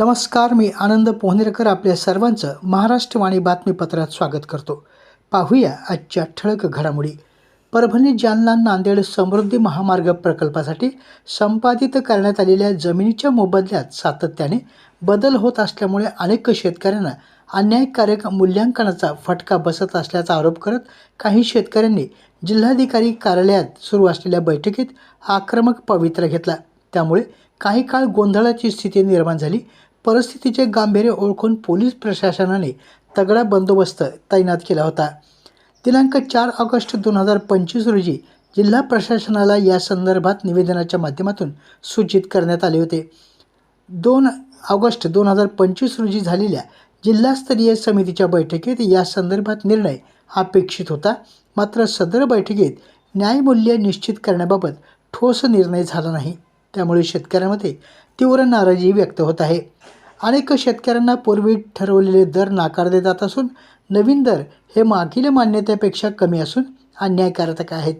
नमस्कार मी आनंद पोहनेरकर आपल्या सर्वांचं महाराष्ट्रवाणी बातमीपत्रात स्वागत करतो. पाहूया आजच्या ठळक घडामोडी. परभणी जालना नांदेड समृद्धी महामार्ग प्रकल्पासाठी संपादित करण्यात आलेल्या जमिनीच्या मोबदल्यात सातत्याने बदल होत असल्यामुळे अनेक शेतकऱ्यांना अन्यायकारक मूल्यांकनाचा फटका बसत असल्याचा आरोप करत काही शेतकऱ्यांनी जिल्हाधिकारी कार्यालयात सुरू असलेल्या बैठकीत आक्रमक पवित्रा घेतला. त्यामुळे काही काळ गोंधळाची स्थिती निर्माण झाली. परिस्थितीचे गांभीर्य ओळखून पोलीस प्रशासनाने तगडा बंदोबस्त तैनात केला होता. दिनांक चार ऑगस्ट दोन हजार पंचवीस रोजी जिल्हा प्रशासनाला या संदर्भात निवेदनाच्या माध्यमातून सूचित करण्यात आले होते. दोन ऑगस्ट दोन हजार पंचवीस रोजी झालेल्या जिल्हास्तरीय समितीच्या बैठकीत या संदर्भात निर्णय अपेक्षित होता. मात्र सदर बैठकीत न्यायमूल्य निश्चित करण्याबाबत ठोस निर्णय झाला नाही. त्यामुळे शेतकऱ्यांमध्ये तीव्र नाराजी व्यक्त होत आहे. अनेक शेतकऱ्यांना पूर्वी ठरवलेले दर नाकारले जात असून नवीन दर हे मागील मान्यतेपेक्षा कमी असून अन्यायकारक आहेत.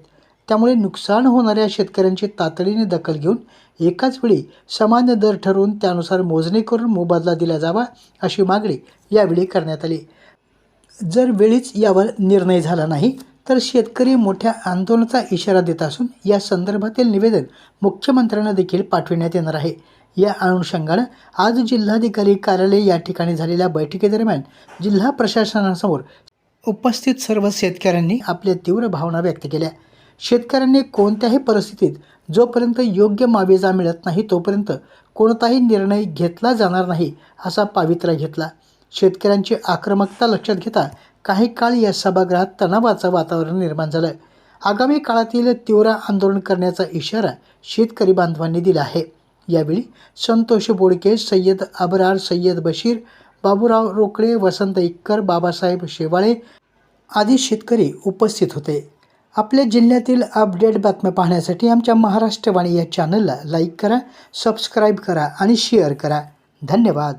त्यामुळे नुकसान होणाऱ्या शेतकऱ्यांची तातडीने दखल घेऊन एकाच वेळी समान दर ठरवून त्यानुसार मोजणी करून मोबदला दिला जावा अशी मागणी यावेळी करण्यात आली. जर वेळीच यावर निर्णय झाला नाही तर शेतकरी मोठ्या आंदोलनाचा इशारा देत असून या संदर्भातील निवेदन मुख्यमंत्र्यांना देखील पाठविण्यात येणार आहे. या अनुषंगानं आज जिल्हाधिकारी कार्यालय या ठिकाणी झालेल्या बैठकीदरम्यान जिल्हा प्रशासनासमोर उपस्थित सर्व शेतकऱ्यांनी आपल्या तीव्र भावना व्यक्त केल्या. शेतकऱ्यांनी कोणत्याही परिस्थितीत जोपर्यंत योग्य मावेजा मिळत नाही तोपर्यंत कोणताही निर्णय घेतला जाणार नाही असा पावित्रा घेतला. शेतकऱ्यांची आक्रमकता लक्षात घेता काही काळ या सभागृहात तणावाचं वातावरण निर्माण झालं. आगामी काळातील तीव्र आंदोलन करण्याचा इशारा शेतकरी बांधवांनी दिला आहे. यावेळी संतोष बोडके सय्यद अबरार सय्यद बशीर बाबूराव रोकडे वसंत इक्कर बाबासाहेब शेवाळे आदी शेतकरी उपस्थित होते. आपल्या जिल्ह्यातील अपडेट बातम्या पाहण्यासाठी आमच्या महाराष्ट्रवाणी या चॅनलला लाईक करा सबस्क्राईब करा आणि शेअर करा. धन्यवाद.